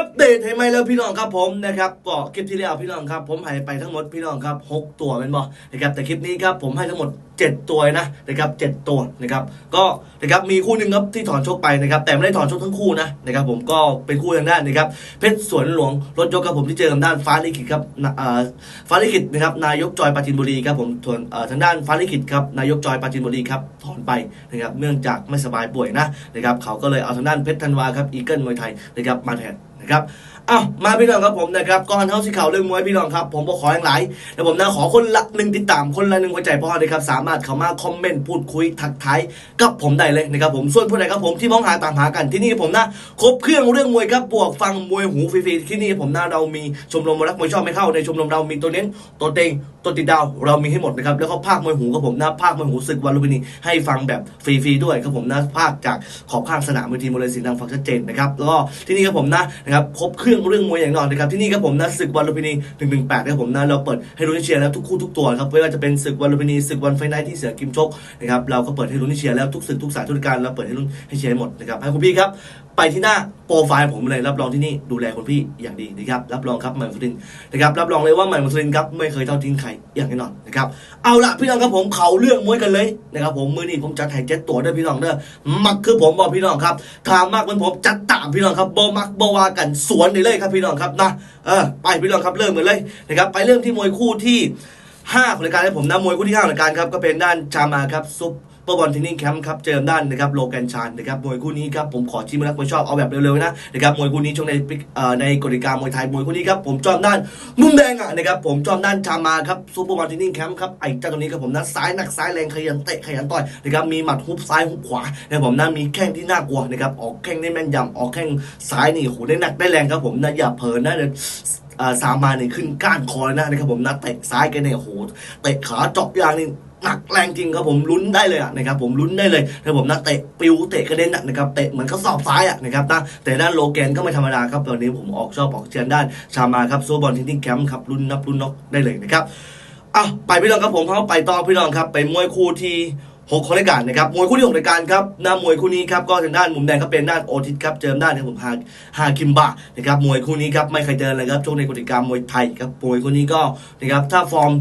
อัปเดตให้ไหมแล้วพี่น้องครับผมนะครับก็คลิปที่แล้วพี่น้องครับผมให้ไปทั้งหมดพี่น้องครับหกตัวเป็นบ่นะครับแต่คลิปนี้ครับผมให้ทั้งหมด 7 ตัวนะนะครับเจ็ดตัวนะครับก็นะครับมีคู่หนึ่งครับที่ถอนชกไปนะครับแต่ไม่ได้ถอนชกทั้งคู่นะนะครับผมก็เป็นคู่ทางด้านนะครับเพชรสวนหลวงรถยกครับผมที่เจอกับด้านฟ้าลิขิตครับนะเอ่อฟ้าลิขิตนะครับนายกจอยปราจินบุรีครับผมส่วนทางด้านฟ้าลิขิตครับนายกจอยปราจินบุรีครับถอนไปนะครับเนื่องจากไม่สบายป่วยนะนะครับเขาก็เลยเอาทางด้านเพชรธันวาครับอีเกิลมวยไทยนะครับมาแทน ครับ อ้าวมาพี่น้องครับผมนะครับก่อนเท้าสีขาวเรื่องมวยพี่น้องครับ ผมบอกขออย่างไรแต่ผมนะขอคนละหนึ่งติดตามคนละหนึ่งหัวใจพ่อนะครับสามารถเข้ามาคอมเมนต์พูดคุยทักทายกับผมได้เลยนะครับผมส่วนผู้ใดครับผมที่มองหาตามหากันที่นี่ผมนะครบเครื่องเรื่องมวยครับบวกฟังมวยหูฟรีๆที่นี่ผมนะเรามีชมรมรักมวยชอบไม่เข้าในชมรมเรามีตัวเน้นตัวเต็งตัวติดดาวเรามีให้หมดนะครับแล้วก็ภาคมวยหูครับผมนะภาคมวยหูศึกวันลุมพินีให้ฟังแบบฟรีๆด้วยครับผมนะภาคจากขอบข้างสนามเวทีมวยเลยเสียงดังฟังชัดเจนนะครับแล้วก็ที่นี่ครับผมนะนะครับครบเครื่องเรื่องมวยอย่างนอนนะครับที่นี่ครับผมนะศึกวันลุมพินี118ครับผมนะเราเปิดให้ลุ้นเชียร์แล้วทุกคู่ทุกตัวครับไม่ว่าจะเป็นศึกวันลุมพินีศึกวันไฟไนท์ที่เสือกิมชกนะครับเราก็เปิดให้ลุ้นเชียร์แล้วทุกศึกทุกสายทุกการเราเปิดให้ลุ้นให้เชียร์หมดนะครับให้คุณพี่ครับไปที่หน้า ปรไฟล์ผมเลยรับรองที่นี่ดูแลคุณพี่อย่างดีนะครับรับรองครับใหม่มุสลินนะครับรับรองเลยว่าใหม่มุสลินครับไม่เคยเทอดทิ้งใครอย่างแน่นอนนะครับเอาละพี่น้องครับผมเขาเรื่องมวยกันเลยนะครับผมมือนี้ผมจัดให้เจ็ดตัวด้อพี่น้องเด้อมักคือผมบอกพี่น้องครับถามมากเหมือนผมจัดตามพี่น้องครับบ่มักบ่ว่ากันสวนได้เลยครับพี่น้องครับนะเออไปพี่น้องครับเริ่มกันเลยนะครับไปเริ่มที่มวยคู่ที่ห้าของรายการให้ผมนะมวยคู่ที่ห้าของรายการครับก็เป็นด้านชามาครับซุป เปอร์บอลเทนนิ่งแคมป์ครับเจอด้านนะครับโลแกนชานนะครับมวยคู่นี้ครับผมขอชี้มานักมวยชอบเอาแบบเร็วๆนะนะครับมวยคู่นี้ช่วงในในกฎิกามวยไทยมวยคู่นี้ครับผมจอมด้านมุมแดงอะนะครับผมจอมด้านชามาครับซุปเปอร์บอลเทนนิ่งแคมป์ครับไอ้เจ้าตัวนี้ครับผมนะซ้ายหนักซ้ายแรงขยันเตะขยันต่อยนะครับมีหมัดฮุบซ้ายฮุบขวานะครับผมนะมีแข้งที่น่ากลัวนะครับออกแข้งได้แม่นยำออกแข้งซ้ายนี่โหได้หนักได้แรงครับผมนะอย่าเผลอนะเดี๋ยวสามมาเนี่ยขึ้นก้านคอเลยนะนะครับผมนะเตะซ้ายแกันเนี่ยโหเตะขาเจาะยางนี่ หนักแรงจริงครับผมลุ้นได้เลยอะนะครับผมลุ้นได้เลยนะครับผมนะเตะปิวเตะกระเด็นนะครับเตะเหมือนเขาสอบซ้ายอะนะครับนะแต่ด้านโลแกนก็ไม่ธรรมดาครับตอนนี้ผมออกชอบออกเชียร์ด้านชามาครับโซบอลที่นี่แคมป์ครับลุ้นนับลุ้นน็อกได้เลยนะครับอะไปพี่น้องครับผมเขาไปต่อพี่น้องครับไปมวยคู่ที่หกของรายการนะครับมวยคู่ที่หกรายการครับหน้ามวยคู่นี้ครับก็ทางด้านมุมแดงก็เป็นด้านโอทิสครับเจอด้านนะครับผมฮาฮาคิมบะนะครับมวยคู่นี้ครับไม่เคยเจอเลยครับช่วงในกติกามวยไทยครับมวยคู่นี้ก็นะครับถ้าฟอร์ม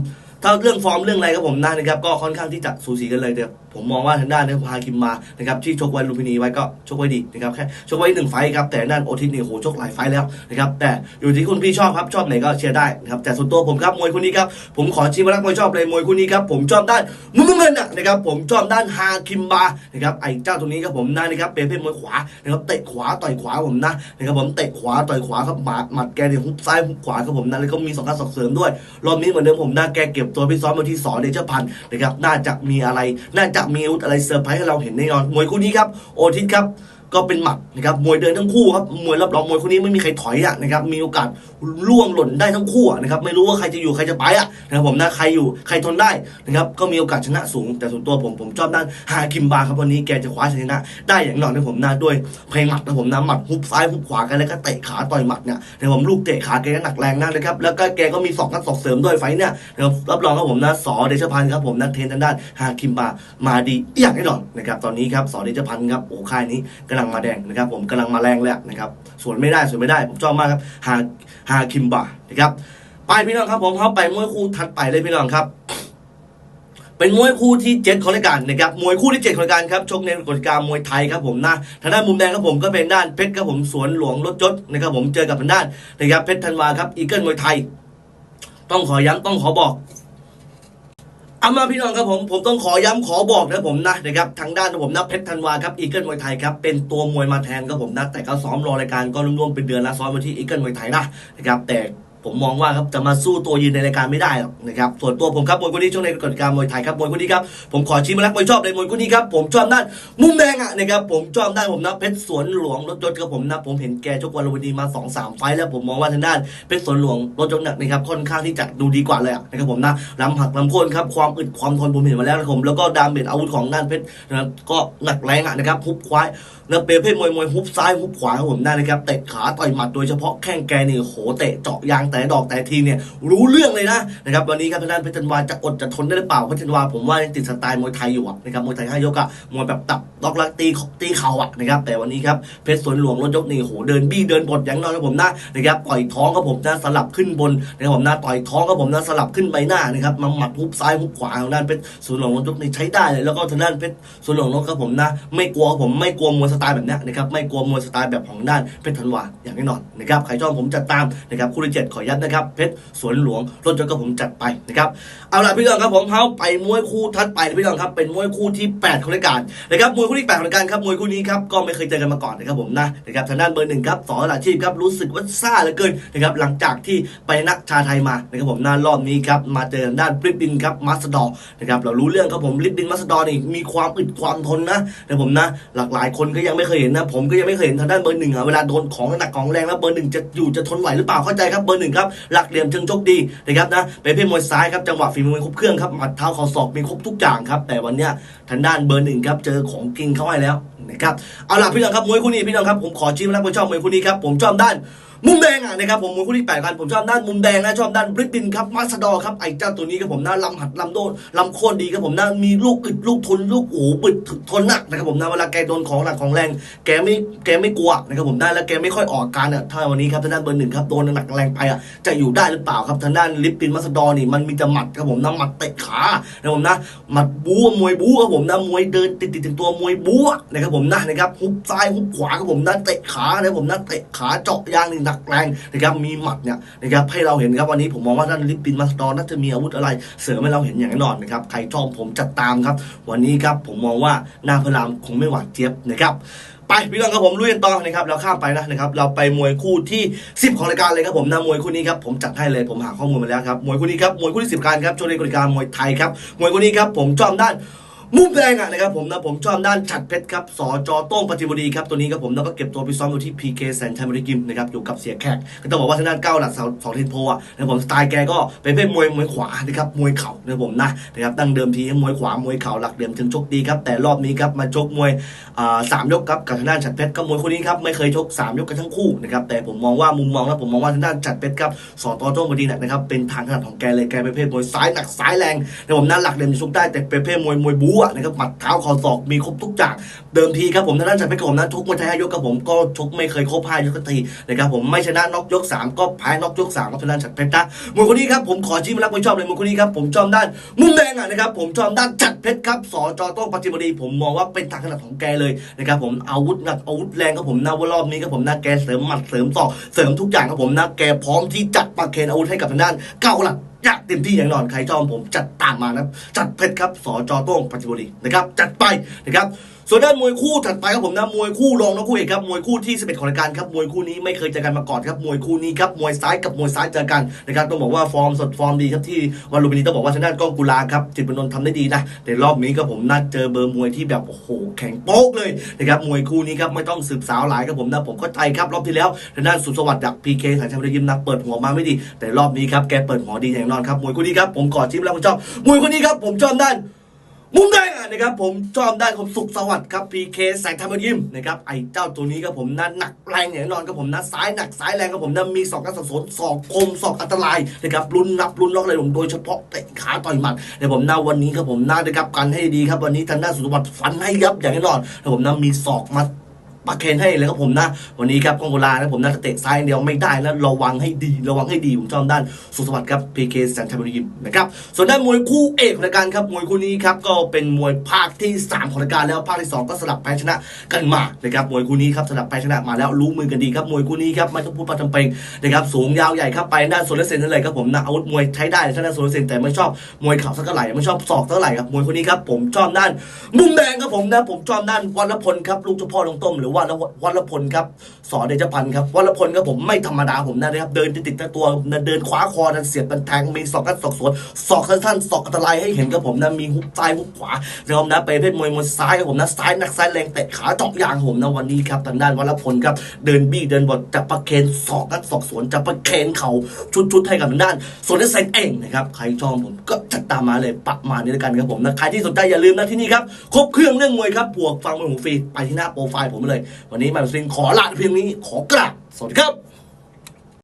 ถ้าเรื่องฟอร์มเรื่องอะไรครับผมนะนะครับก็ค่อนข้างที่จะสูสีกันเลยเดียวผมมองว่าทางด้านนะครับฮาคิมมานะครับที่ชกไว้ลุมพินีไว้ก็ชกไว้ดีนะครับแค่ชกไว้หนึ่งไฟครับแต่ด้านโอทิสนี่โหชกหลายไฟแล้วนะครับแต่อยู่ที่คุณพี่ชอบครับชอบไหนก็เชียร์ได้นะครับแต่ส่วนตัวผมครับมวยคู่นี้ครับผมขอชี้มารักมวยชอบเลยมวยคู่นี้ครับผมชอบด้านมุมน้ำเงินนะนะครับผมชอบด้านฮาคิมบานะครับไอ้เจ้าตัวนี้ครับผมนะนะครับเป็นเพศมวยขวานะครับเตะขวาต่อยขวาผมนะนะครับผมเตะขวาต่อยขวาครับหมัดหมัดแกเนี่ยฮุบซ้ายฮุบขวาครับผมนะแล้วก็มีสองการสอกเสริมด้วยรอบนี้เหมือนเดิมผมนะแกเก็บตัวไปซ้อมวันที่สอเดชพันธ์นะครับน่าจะมีอะไร น่าจะมีอุธอะไรเซอร์ไพรส์ให้เราเห็นแน่นอนมวยคู่นี้ครับ โอทิศครับ ก็เป็นหมัดนะครับมวยเดินทั้งคู่ครับมวยรับรองมวยคู่นี้ไม่มีใครถอยอะนะครับมีโอกาสล่วงหล่นได้ทั้งคู่นะครับไม่รู้ว่าใครจะอยู่ใครจะไปอะนะครับผมนะใครอยู่ใครทนได้นะครับก็มีโอกาสชนะสูง แต่ส่วนตัวผมผมชอบด้านฮาคิมบาครับวันนี้แกจะคว้าชนะได้อย่างแน่นอนนะผมนะด้วยเพลงหมัดนะผมนะหมัดฮุบซ้ายฮุบขวากันแล้วก็เตะขาต่อยหมัดเนี่ยนะผมลูกเตะขาแกก็หนักแรงนะนะครับแล้วก็แกก็มีสองนัดสอกเสริมด้วยไฟเนี่ยนะครับรับรองครับผมนะสอเดชพันธ์ครับผมนะเทนทางด้านฮาคิมบามาดีอย่างแน่นอนนะครับตอนนี้ครับสอเดชพันธ์ครับโอ้ค่ายนี้กำลังมาแดงนะครับผมกำลังมาแรงแล้วนะครับสวนไม่ได้สวนไม่ได้ ผมชอบมากครับฮาฮาคิมบานะครับไปพี่น้องครับผมเข้าไปมวยคู่ถัดไปเลยพี่น้องครับ เป็นมวยคู่ที่เจ็ดของรายการนะครับมวยคู่ที่เจ็ดของรายการครับชกในกฎการมวยไทยครับผมนะทางด้านมุมแดงครับผมก็เป็นด้านเพชรครับผมสวนหลวงรถยศนะครับผมเจอกับทางด้านนะครับเพชรธันวาครับอีเกิลมวยไทย ต้องขอย้ำต้องขอบอก เอามาพี่น้องครับผมผมต้องขอย้ำขอบอกนะผมนะนะครับทางด้านผมนะเพชรธันวาครับอีเกิลมวยไทยครับเป็นตัวมวยมาแทนครับผมนะแต่เขาซ้อมรอรายการก็รวมๆเป็นเดือนละซ้อมมาที่อีเกิลมวยไทยนะนะครับแต่ ผมมองว่าครับจะมาสู้ตัวยืนในรายการไม่ได้หรอกนะครับส่วนตัวผมครับมวยคู่นี้ช่วงในกฎการมวยไทยครับมวยคู่นี้ครับผมขอชี้มารักมวยชอบเลยมวยคู่นี้ครับผมชอบด้านมุมแดงอะนะครับผมชอบด้านผมนะเพชรสวนหลวงรถยนต์กับผมนะผมเห็นแกชกวันลุมพินีมา2อสามไฟแล้วผมมองว่าทางด้านเพชรสวนหลวงรถยนต์หนักนะครับค่อนข้างที่จะดูดีกว่าเลยนะครับผมนะลำหักลำโค่นครับความอึดความทนผมเห็นมาแล้วนะครับผมแล้วก็ดามเบ็ดอาวุธของด้านเพชรนะก็หนักแรงอะนะครับฮุบควายแล้วเปรเภทมวยมวยฮุบซ้ายฮุบขวาผมได้นะครับเตะขาต่อยหมัดโดยเฉพาะแข้งแกนี่โหเตะเจาะยางแต่ดอกแต่ทีเนี่ยรู้เรื่องเลยนะนะครับวันนี้ครับทางด้านเพชรจันวาจะอดจะทนได้หรือเปล่าเพชรจันวาผมว่ายังติดสไตล์มวยไทยอยู่นะครับมวยไทยห้ายกอะมวยแบบตับล็อกลักตีตีเข่าอะนะครับแต่วันนี้ครับเพชรสวนหลวงรถยกนี่โหเดินบี้เดินบดอย่างน้อยครับผมนะนะครับต่อยท้องครับผมนะสลับขึ้นบนนะครับผมนะต่อยท้องครับผมนะสลับขึ้นใบหน้านะครับมาหมัดฮุบซ้ายฮุบขวาทางด้านเพชรสวนหลวงรถยกนี่ใช้ได้เลยแล้วก็ทางด้านเพชรสวนหลวงรถครับผมนะไม่กลัวผมไม่กลัวมวยสไตล์แบบนี้นะครับไม่กลัวมวยสไตล์แบบของด้านเพชรธันวาอย่างแน่นอนนะครับใครชอบผมจัดตามนะครับคู่ที่เจ็ดขอยัดนะครับ เพชรสวนหลวงรถยกก็ผมจัดไปนะครับเอาล่ะพี่น้องครับผมเฮาไปมวยคู่ทัดไปพี่น้องครับเป็นมวยคู่ที่แปดของรายการนะครับมวยคู่ที่แปดของรายการครับมวยคู่นี้ครับก็ไม่เคยเจอกันมาก่อนนะครับผมนะนะครับทางด้านเบอร์หนึ่งครับสออาชีพครับรู้สึกว่าซ่าเหลือเกินนะครับหลังจากที่ไปนักชาไทยมานะครับผมหน้ารอบนี้ครับมาเจอทางด้านปริบบินครับมาสดอร์นะครับเรารู้เรื่องครับผมลิบบินมาสดอร์นี่มีความอึดความทนนะแต่ผมนะหลากหลายคนก็ยังไม่เคยเห็นนะผมก็ยังไม่เคยเห็นทางด้านเบอร์หนึ่งอะเวลาโดนของหนักของแรงแล้วเบอร์หนึ่งจะอยู่จะทนไหวหรือเปล่าเข้าใจครับเบอร์หนึ่งครับหลักเหลี่ยมเชิงโชคดีนะครับนะเป็นเพศมวยซ้ายครับจังหวะฝีมือครบเครื่องครับหมัดเท้าเข่าศอกมีครบทุกอย่างครับแต่วันเนี้ยทางด้านเบอร์หนึ่งครับเจอของกิงเข้าให้แล้วนะครับเอาล่ะพี่น้องครับมวยคู่นี้พี่น้องครับผมขอชี้มาแล้วผมชอบมวยคู่นี้ครับผมชอบด้าน มุมแดงอะนะครับผมมวยคู่ที่แปดกันผมชอบด้านมุมแดงนะชอบด้านบริตินครับมาสดอครับไอ้เจ้าตัวนี้ครับผมนะลำหัดลำโดนลำโค่นดีครับผมนะมีลูกอึดลูกทนลูกโอ้บึดทนหนักนะครับผมนะเวลาแกโดนของหนักของแรงแกไม่แกไม่กลัวนะครับผมได้แล้วแกไม่ค่อยออกอาการอะถ้าวันนี้ครับทางด้านเบอร์หนึ่งครับโดนหนักแรงไปอะจะอยู่ได้หรือเปล่าครับทางด้านลิปปินมาสดอนี่มันมีแต่หมัดครับผมนะหมัดเตะขานะครับผมนะหมัดบู๊มวยบู๊ครับผมนะมวยเดินติดติดถึงตัวมวยบู๊นะครับผมนะนะครับฮุบซ้ายฮุบขวาครับผมนะเตะขานะครับผมนะเตะขาเจาะยางนี่หนักแรงนะครับมีหมัดเนี่ยนะครับให้เราเห็นครับวันนี้ผมมองว่าท่านลิปปินมาสดอร์น่าจะมีอาวุธอะไร เสริมให้เราเห็นอย่างแน่นอนนะครับใครชอบผมจัดตามครับ วันนี้ครับผมมองว่าหน้าพระรามคงไม่หวานเจี๊ยบนะครับไปพี่น้องครับผมลุยกันต่อนะครับเราข้ามไปนะนะครับเราไปมวยคู่ที่ 10 ของรายการเลยครับผมนะมวยคู่นี้ครับผมจัดให้เลยผมหาข้อมูลมาแล้วครับมวยคู่นี้ครับมวยคู่ที่ 10การครับโชว์ในกฎิการมวยไทยครับมวยคู่นี้ครับผมชอบด้าน มุมแดงอะนะครับผมนะผมชอบด้านฉัดเพชรครับสจโต้งปฏิบุรีครับตัวนี้ครับผมแล้วก็เก็บตัวไปซ้อมอยู่ที่ PK แสนชัยมริกิมนะครับอยู่กับเสียแขกก็ต้องบอกว่าทางด้านเก้าหลักเสาสองเทนโพอะนะผมสไตล์แกก็เป็นเพศมวยมวยขวานะครับมวยเข่านะผมนะนะครับตั้งเดิมทีมวยขวามวยเข่าหลักเหลี่ยมถึงชกดีครับแต่รอบนี้ครับมาชกมวยอ่าสามยกครับกับทางด้านฉัดเพชรก็มวยคู่นี้ครับไม่เคยชกสามยกกันทั้งคู่นะครับแต่ผมมองว่ามุมมองแล้วผมมองว่าทางด้านฉัดเพชรครับสอตโต้งปฏิเนี่ยนะครับเป็นทางถนัดของแกเลยแกเป็นเพศมวยซ้ายหนักซ้ายแรงนะผมนั่นหลักเหลี่ยมชกได้แต่เป็นเพศมวยมวยบูอะนะครับหมัดเท้าเข่าศอกมีครบทุกอย่างเดิมทีครับผมทางด้านฉัดเพชรกับผมนะชกมวยไทยห้ยกกับผมก็ชกไม่เคยครบห้ายกสักทีนะครับผมไม่ชนะน็อกยกสามก็แพ้น็อกยกสามกับทางด้านฉัดเพชรนะมวยคนนี้ครับผมขอชี้มารักไม่ชอบเลยมวยคนนี้ครับผมชอบด้านมุมแดงอะนะครับผมชอบด้านฉัดเพชรครับสจโต้งปฏิบุรีผมมองว่าเป็นทางถนัดของแกเลยนะครับผมอาวุธหนักอาวุธแรงครับผมนะว่ารอบนี้ครับผมนะแกเสริมหมัดเสริมศอกเสริมทุกอย่างครับผมนะแกพร้อมที่จัดประเคนอาวุธให้กับทางด้านเก้าหลัก อยากเต็มที่อย่างน่อนใครชอบผมจัดตามมานะจัดเพชรครับสจโต้งปฏิบุรีนะครับจัดไปนะครับ ส่วนด้านมวยคู่ถัดไปครับผมนะมวยคู่รองนะคู่เอกครับมวยคู่ที่11ของรายการครับมวยคู่นี้ไม่เคยเจอกันมาก่อนครับมวยคู่นี้ครับมวยซ้ายกับมวยซ้ายเจอกันนะครับต้องบอกว่าฟอร์มสดฟอร์มดีครับที่วันลุมพินีต้องบอกว่าทางด้านกล้องกุลาครับจิตบรรนนท์ทำได้ดีนะแต่รอบนี้ก็ผมนัดเจอเบอร์มวยที่แบบโอ้โหแข็งโป๊กเลยนะครับมวยคู่นี้ครับไม่ต้องสืบสาวหลายครับผมนะผมเข้าใจครับรอบที่แล้วทางด้านสุสวัสดิ์ดักพีเคสายชัยมรยิมนักเปิดหัวมาไม่ดี แต่รอบนี้ครับแกเปิดหัวดีอย่างแน่นอนครับมวยคู่นี้ครับผมขอชิมแล้วผมชอบมวยคู่นี้ครับผมชอบด้าน มุมแดงนะครับผมชอบได้ผมสุขสวัสดิ์ครับพีเคแสงธรรมยิมนะครับไอ้เจ้าตัวนี้ครับผมนั้นหนักแรงอย่างแน่นอนครับผมนะซ้ายหนักซ้ายแรงครับผมนะมีสอกกระสนสอกคมสอกอันตรายนะครับรุนนับรุนล็อกเลยผมโดยเฉพาะเตะขาต่อยหมัดในผมหน้าวันนี้ครับผมน้าได้รับกันให้ดีครับวันนี้ทางด้านสุขสวัสดิ์ฟันให้ยับอย่างแน่นอนแล้วผมนะมีสอกมา ปะเคนให้เลยครับผมนะ วันนี้ครับกองโกลานะผมนะเตะซ้ายเดียวไม่ได้นะระวังให้ดีระวังให้ดีผมชอบด้านสุขสวัสดิ์ครับพีเคแสนชัยบุรียิมนะครับส่วนด้านมวยคู่เอกของรายการครับมวยคู่นี้ครับก็เป็นมวยภาคที่ 3 ของรายการแล้วภาคที่ 2 ก็สลับแพ้ชนะกันมานะครับมวยคู่นี้ครับสลับแพ้ชนะมาแล้วรู้มือกันดีครับมวยคู่นี้ครับไม่ต้องพูดประจำเป็นนะครับสูงยาวใหญ่ครับไปด้านโซลเซนนั่นเลยครับผมนะอาวุธมวยใช้ได้ทางด้านโซลเซนแต่ไม่ชอบมวยเข่าสักเท่าไหร่ไม่ชอบศอกเท่าไหร่ครับมวยคู่นี้ครับผมชอบด้านมุมแดงครับผมนะผมชอบด้านวัลพลครับลูกเจ้าพ่อลงต้มหรือว่าวัลพลครับสอเดชพันธ์ครับวัลพลครับผมไม่ธรรมดาผมนะครับ เดินติดตัวเดินขวาคอเสียบเป็นแทงมีศอกกันศอกสวนศอกสั้นๆศอกอันตรายให้เห็นครับผมนะมีฮุกซ้ายฮุกขวานะครับนะไปเพศมวยมวยซ้ายครับผมนะซ้ายหนักซ้ายแรงเตะขาเจาะยางผมนะวันนี้ครับทางด้านวัลพลครับเดินบี้เดินบดจับประเคนศอกกันศอกสวนจับประเคนเข่าชุดๆให้กับทางด้านส่วนด้านเซนเองนะครับใครชอบผมก็จัดตามมาเลยประมาณนี้แล้วกันครับผมนะใครที่สนใจอย่าลืมนะที่นี่ครับครบเครื่องเรื่องมวยครับบวกฟังมวยหูฟรีไปที่หน้าโปรไฟล์ผมเลยวันนี้มาซินขอลาเพียงนี้ขอกราบสวัสดีครับ